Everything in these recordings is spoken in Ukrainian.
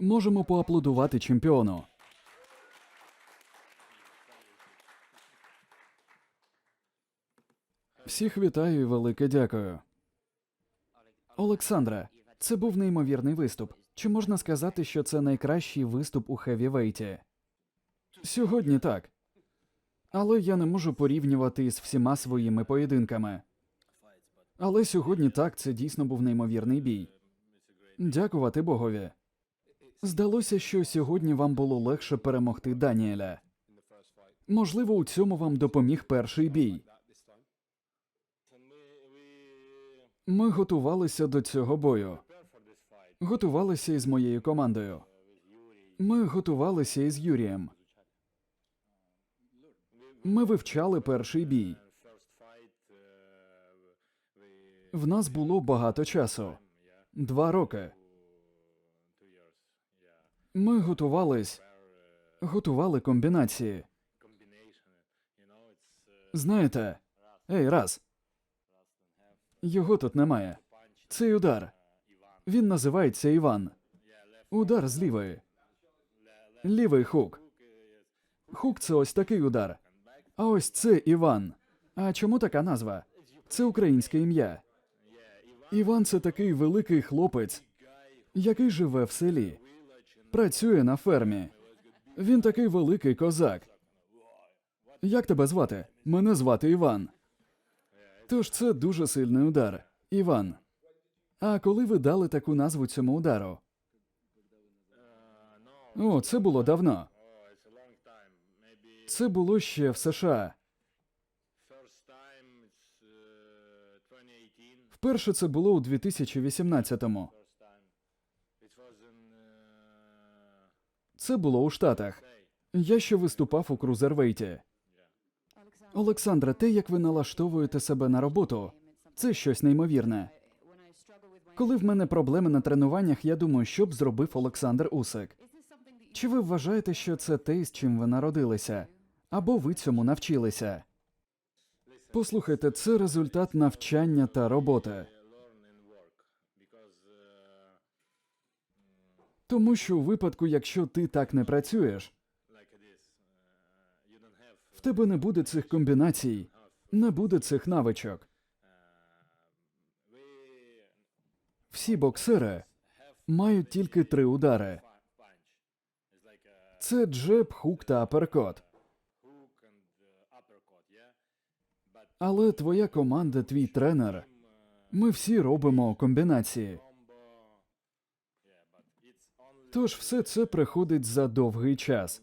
Можемо поаплодувати чемпіону. Всіх вітаю і велике дякую. Олександре, це був неймовірний виступ. Чи можна сказати, що це найкращий виступ у хевівейті? Сьогодні так. Але я не можу порівнювати із всіма своїми поєдинками. Але сьогодні так, це дійсно був неймовірний бій. Дякувати Богові. Здалося, що сьогодні вам було легше перемогти Даніеля. Можливо, у цьому вам допоміг перший бій. Ми готувалися до цього бою. Готувалися із моєю командою. Ми готувалися із Юрієм. Ми вивчали перший бій. В нас було багато часу. Два роки. Ми готувались, готували комбінації. Знаєте, ей, раз. Його тут немає. Цей удар. Він називається Іван. Удар з лівої. Лівий хук. Хук це ось такий удар. А ось це Іван. А чому така назва? Це українське ім'я. Іван це такий великий хлопець, який живе в селі, працює на фермі. Він такий великий козак. Як тебе звати? Мене звати Іван. Тож це дуже сильний удар. Іван. А коли ви дали таку назву цьому удару? О, це було давно. Це було ще в США. Вперше це було у 2018-му. Це було у Штатах. Я ще виступав у крузервейті. Олександра, те, як ви налаштовуєте себе на роботу, це щось неймовірне. Коли в мене проблеми на тренуваннях, я думаю, що б зробив Олександр Усик. Чи ви вважаєте, що це те, з чим ви народилися? Або ви цьому навчилися? Послухайте, це результат навчання та роботи. Тому що у випадку, якщо ти так не працюєш, в тебе не буде цих комбінацій, не буде цих навичок. Всі боксери мають тільки три удари: це джеб, хук та аперкот. Але твоя команда, твій тренер, ми всі робимо комбінації. Тож все це приходить за довгий час.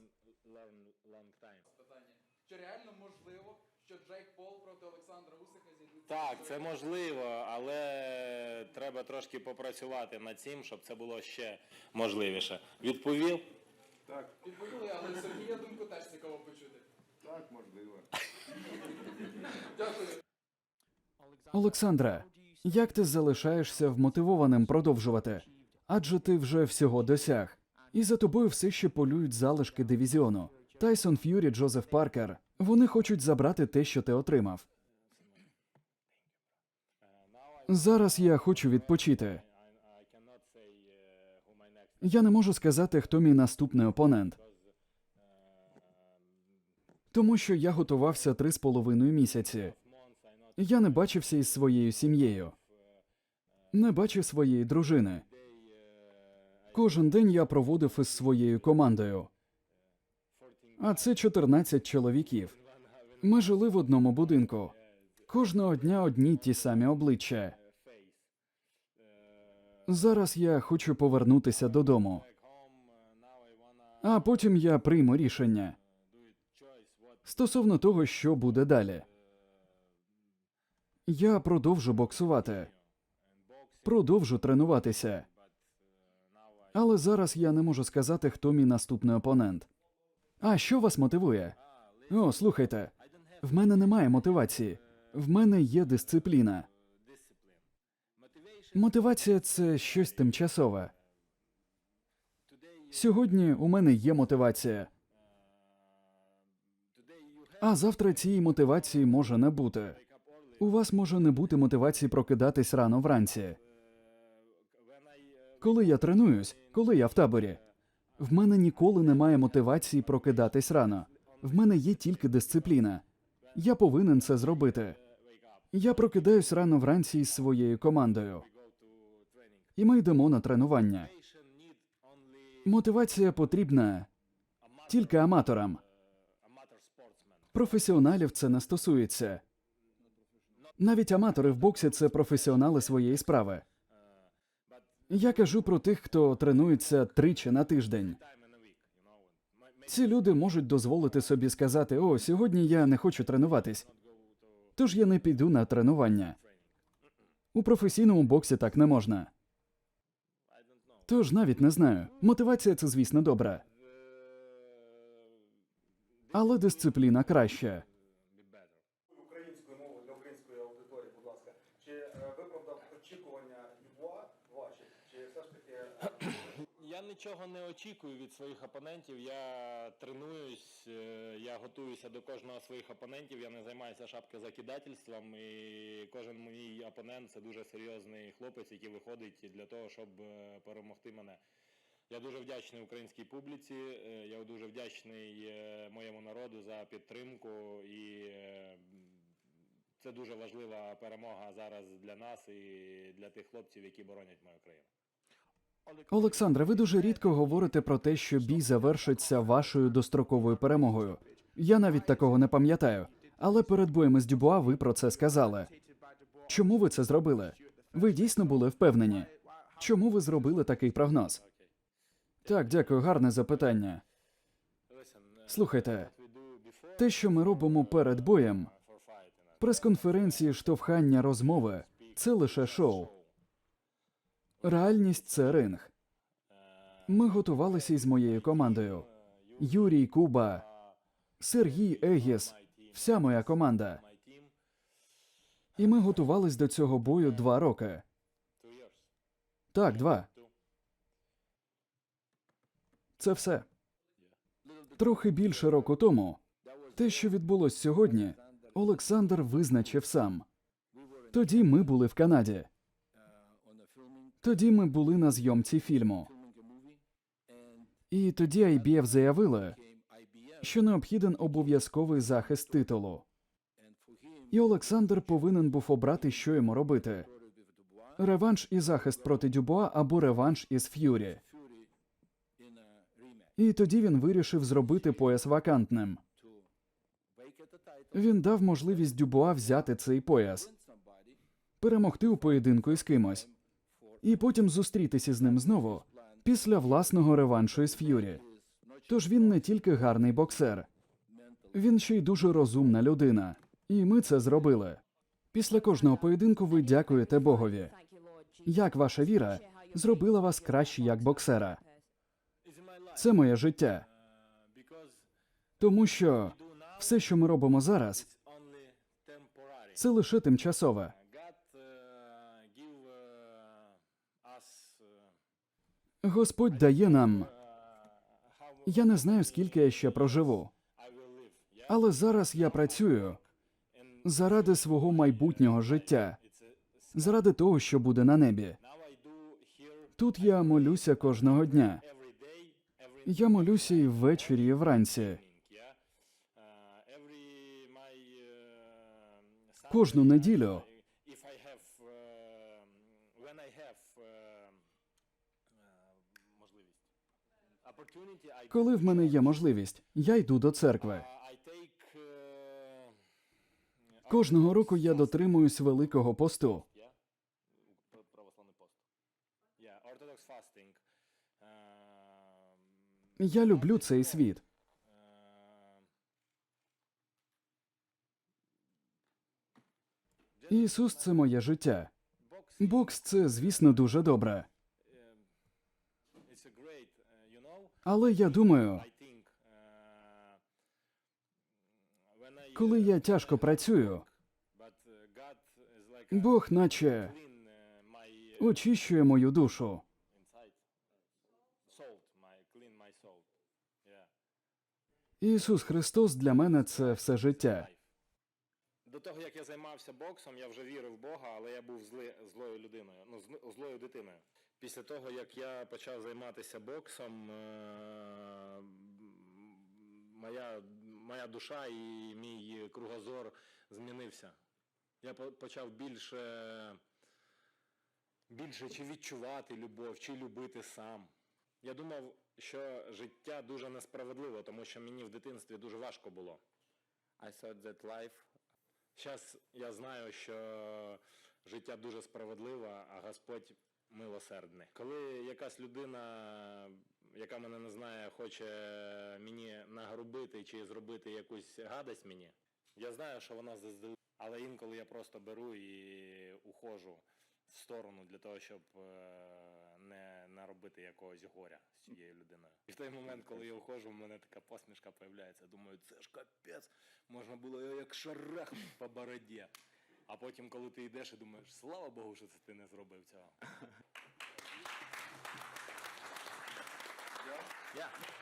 Чи реально можливо, що Джейк Пол проти Олександра Усика зійдуть? Так, це можливо, але треба трошки попрацювати над цим, щоб це було ще можливіше. Відповів? Відповіли, але Сергія думку теж цікаво почути. Так, можливо. Дякую. Олександре, як ти залишаєшся вмотивованим продовжувати? Адже ти вже всього досяг. І за тобою все ще полюють залишки дивізіону. Тайсон Ф'юрі, Джозеф Паркер. Вони хочуть забрати те, що ти отримав. Зараз я хочу відпочити. Я не можу сказати, хто мій наступний опонент. Тому що я готувався три з половиною місяці. Я не бачився із своєю сім'єю, не бачив своєї дружини. Кожен день я проводив із своєю командою. А це 14 чоловіків. Ми жили в одному будинку. Кожного дня одні ті самі обличчя. Зараз я хочу повернутися додому. А потім я прийму рішення стосовно того, що буде далі. Я продовжу боксувати, продовжу тренуватися. Але зараз я не можу сказати, хто мій наступний опонент. А що вас мотивує? О, слухайте, в мене немає мотивації. В мене є дисципліна. Мотивація це щось тимчасове. Сьогодні у мене є мотивація. А завтра цієї мотивації може не бути. У вас може не бути мотивації прокидатись рано вранці. Коли я тренуюсь, коли я в таборі, В мене ніколи немає мотивації прокидатись рано. В мене є тільки дисципліна. Я повинен це зробити. Я прокидаюсь рано вранці із своєю командою. І ми йдемо на тренування. Мотивація потрібна тільки аматорам. Професіоналів це не стосується. Навіть аматори в боксі це професіонали своєї справи. Я кажу про тих, хто тренується тричі на тиждень. Ці люди можуть дозволити собі сказати: О, сьогодні я не хочу тренуватись, тож я не піду на тренування. У професійному боксі так не можна. Тож навіть не знаю. Мотивація це, звісно, добра, але дисципліна краща. українською мовою для української аудиторії, будь ласка. Чи е, виправдав очікування Дюбуа ваші? Чи все ж таки е, Я нічого не очікую від своїх опонентів. Я тренуюсь, е, я готуюся до кожного своїх опонентів. Я не займаюся шапкозакидательством. І кожен мій опонент це дуже серйозний хлопець, який виходить для того, щоб е, перемогти мене. Я дуже вдячний українській публіці. е, Я дуже вдячний е, моєму народу за підтримку. І е, це дуже важлива перемога зараз для нас і для тих хлопців, які боронять мою країну. Олександре, ви дуже рідко говорите про те, що бій завершиться вашою достроковою перемогою. Я навіть такого не пам'ятаю. Але перед боєм із Дюбуа ви про це сказали. Чому ви це зробили? Ви дійсно були впевнені. Чому ви зробили такий прогноз? Так, дякую, гарне запитання. Слухайте, те, що ми робимо перед боєм, прес-конференції, штовхання, розмови це лише шоу. Реальність це ринг. Ми готувалися із моєю командою. Юрій Куба, Сергій Егіс, вся моя команда. І ми готувались до цього бою два роки. Так, два. Це все. Трохи більше року тому. Те, що відбулось сьогодні, Олександр визначив сам. Тоді ми були в Канаді. Тоді ми були на зйомці фільму. І тоді IBF заявили, що необхіден обов'язковий захист титулу. І Олександр повинен був обрати, що йому робити: реванш і захист проти Дюбуа або реванш із Ф'юрі. І тоді він вирішив зробити пояс вакантним. Він дав можливість Дюбуа взяти цей пояс, перемогти у поєдинку із кимось, і потім зустрітися з ним знову після власного реваншу із Ф'юрі. Тож він не тільки гарний боксер, він ще й дуже розумна людина. І ми це зробили. Після кожного поєдинку ви дякуєте Богові. Як ваша віра зробила вас краще як боксера? Це моє життя. Тому що все, що ми робимо зараз, це лише тимчасове. Господь дає нам. Я не знаю, скільки я ще проживу, але зараз я працюю заради свого майбутнього життя, заради того, що буде на небі. Тут я молюся кожного дня. Я молюся і ввечері, і вранці. Кожну неділю. Коли в мене є можливість, я йду до церкви. Кожного року я дотримуюсь великого посту. Um, Я люблю цей світ. Ісус це моє життя. Бокс це, звісно, дуже добре. Але я думаю, коли я тяжко працюю, Бог наче очищує мою душу. Ісус Христос для мене це все життя. До того, як я займався боксом, я вже вірив в Бога, але я був зли, злою людиною, ну, злою дитиною. Після того, як я почав займатися боксом, е, моя, моя душа і мій кругозор змінився. Я почав більше, більше чи відчувати любов, чи любити сам. Я думав, що життя дуже несправедливо, тому що мені в дитинстві дуже важко було. I thought that life... Зараз я знаю, що життя дуже справедливе, а Господь милосердний. Коли якась людина, яка мене не знає, хоче мені нагрубити чи зробити якусь гадость мені, я знаю, що вона заздалегідь. Але інколи я просто беру і ухожу в сторону для того, щоб е, не наробити якогось горя з цією людиною. І в той момент, коли я ухожу, в мене така посмішка появляється. Думаю, це ж капець, можна було як шарах по бороді. А потім, коли ти йдеш і думаєш, слава Богу, що це ти не зробив цього. Yeah.